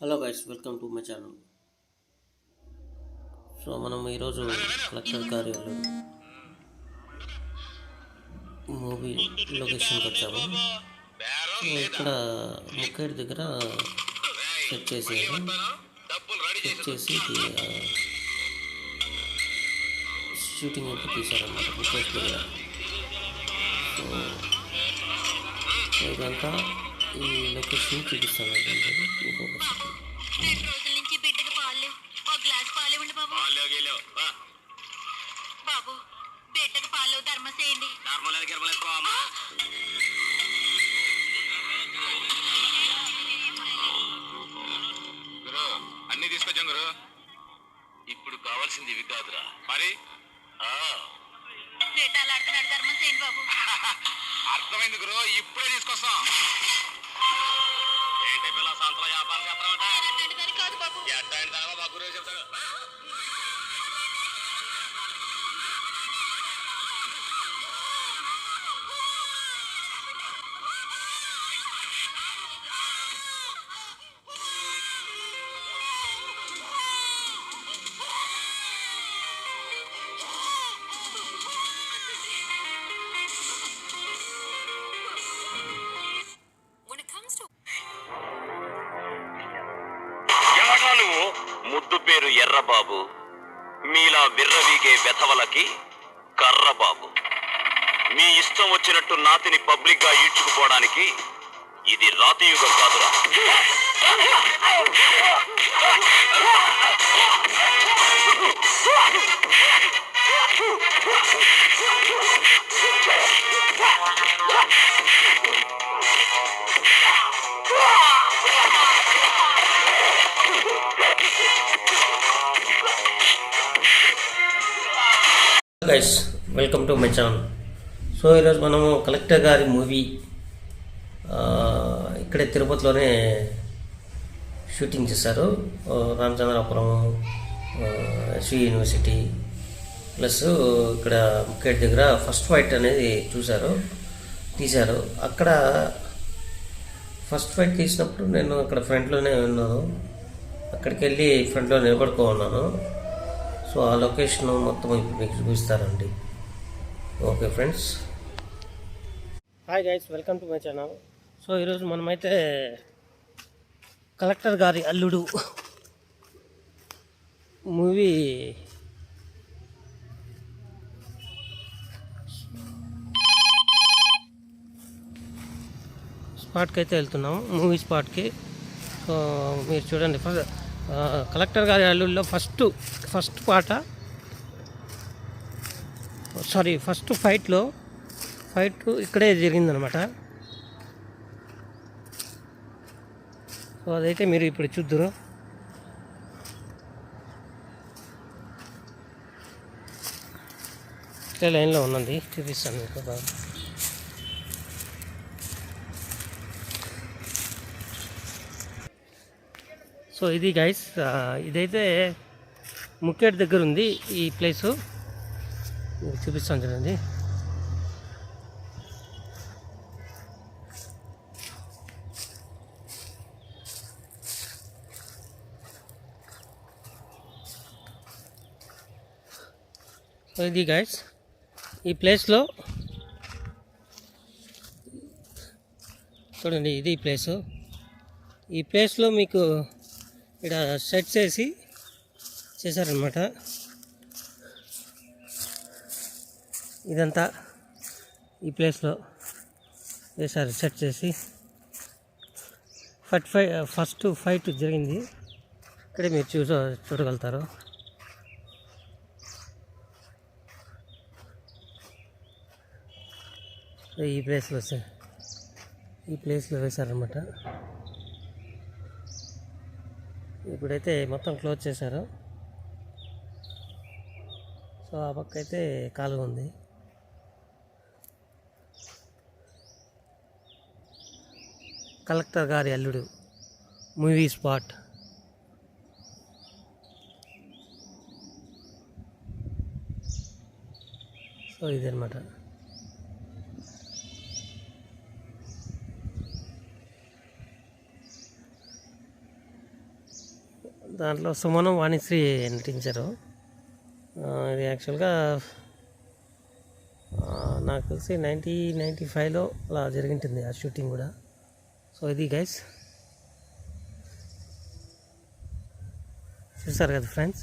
Hello guys welcome to my channel. So మనం ఈరోజు collector కార్యాలయం మూవీ లొకేషన్కి వచ్చాము. ఇక్కడ ముక్కేడి దగ్గర చెక్ చేసేది. చెక్ చేసి షూటింగ్ అయితే తీశారన్నమాట ముక్కేడి దగ్గర. సో ఇదంతా ఈ లొకేషన్ చూపిస్తాను ఇంకొక సెకండ్ రెండు రోజుల నుంచి బిడ్డకి పాలు లేవు. ఒక గ్లాస్ పాలు ఇవ్వండి బాబు. బాబు బిడ్డకి పాలు ధర్మసేయండి గురు అన్ని తీసుకొచ్చాం గురు. ఇప్పుడు కావాల్సింది ఇవి కాదురా. మరి? అర్థమైంది గురు ఇప్పుడే తీసుకొస్తాం. వ్యాపారం చేస్తామంట అట్లాంటి కాదు బాబు. ఎట్టాయిన తర్వాత మా గురువు చెప్తాడు. ముద్దు పేరు ఎర్రబాబు మీలా విర్రవీగే వెధవలకి కర్రబాబు. మీ ఇష్టం వచ్చినట్టు నాతిని పబ్లిక్గా ఈడ్చుకుపోవడానికి ఇది రాతియుగం కాదురా. Guys welcome to my channel so ఈరోజు మనము కలెక్టర్ గారి మూవీ ఇక్కడే తిరుపతిలోనే షూటింగ్ చేశారు. రామచంద్రాపురం శ్రీ యూనివర్సిటీ ప్లస్ ఇక్కడ ముఖ్యట్ దగ్గర ఫస్ట్ ఫైట్ అనేది చూశారు తీశారు. అక్కడ ఫస్ట్ ఫైట్ తీసినప్పుడు నేను అక్కడ ఫ్రంట్లోనే ఉన్నాను. అక్కడికి వెళ్ళి ఫ్రంట్లో నిలబడుకో ఉన్నాను సో ఆ లొకేషన్ మొత్తం ఇప్పుడు మీకు చూపిస్తారండి okay friends. Hi guys welcome to my channel so ఈరోజు మనమైతే కలెక్టర్ గారి అల్లుడు మూవీ స్పాట్కి అయితే వెళ్తున్నాము మూవీ స్పాట్కి. సో మీరు చూడండి ఫస్ట్ కలెక్టర్ గారి అల్లుల్లో ఫస్ట్ ఫస్ట్ పాట సారీ ఫస్ట్ ఫైట్లో ఫైట్ ఇక్కడే జరిగిందనమాట. సో అదైతే మీరు ఇప్పుడు చూద్దరు. ఇట్లా లైన్లో ఉన్నది చూపిస్తాను మీకు బాగా. సో ఇది గైస్ ఇదైతే ముక్కేట్ దగ్గర ఉంది ఈ ప్లేసు చూపిస్తాను చూడండి. సో ఇది గైస్ ఈ ప్లేస్లో చూడండి ఇది ప్లేసు ఈ ప్లేస్లో మీకు ఇక్కడ సెట్ చేసి చేశారనమాట ఇదంతా ఈ ప్లేస్లో వేశారు సెట్ చేసి. ఫట్ ఫై ఫస్ట్ ఫైట్ జరిగింది. ఇక్కడే మీరు చూస చూడగలుగుతారు. ఈ ప్లేస్లో ఈ ప్లేస్లో వేశారనమాట ఇప్పుడైతే మొత్తం క్లోజ్ చేశారు. సో ఆ పక్క అయితే కాలువ ఉంది. కలెక్టర్ గారి అల్లుడు మూవీ స్పాట్. సో ఇదనమాట దాంట్లో సుమనం వాణిశ్రీ నటించారు. ఇది యాక్చువల్గా నాకు తెలిసి నైంటీ నైంటీ ఫైవ్లో అలా జరిగింటుంది ఆ షూటింగ్ కూడా. సో ఇది గైస్. చూసారు కదా ఫ్రెండ్స్?